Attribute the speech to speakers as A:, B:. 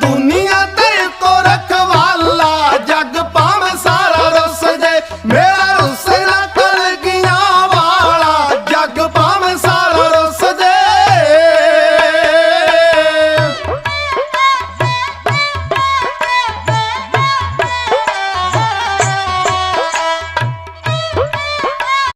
A: ਦੁਨੀਆ ਤੇਰੇ ਕੋ ਰਖਵਾਲਾ। ਜੱਗ ਪਾਵੇਂ ਸਾਰਾ ਰੁੱਸ ਜੇ ਮੇਰਾ ਰੁੱਸ ਨਾ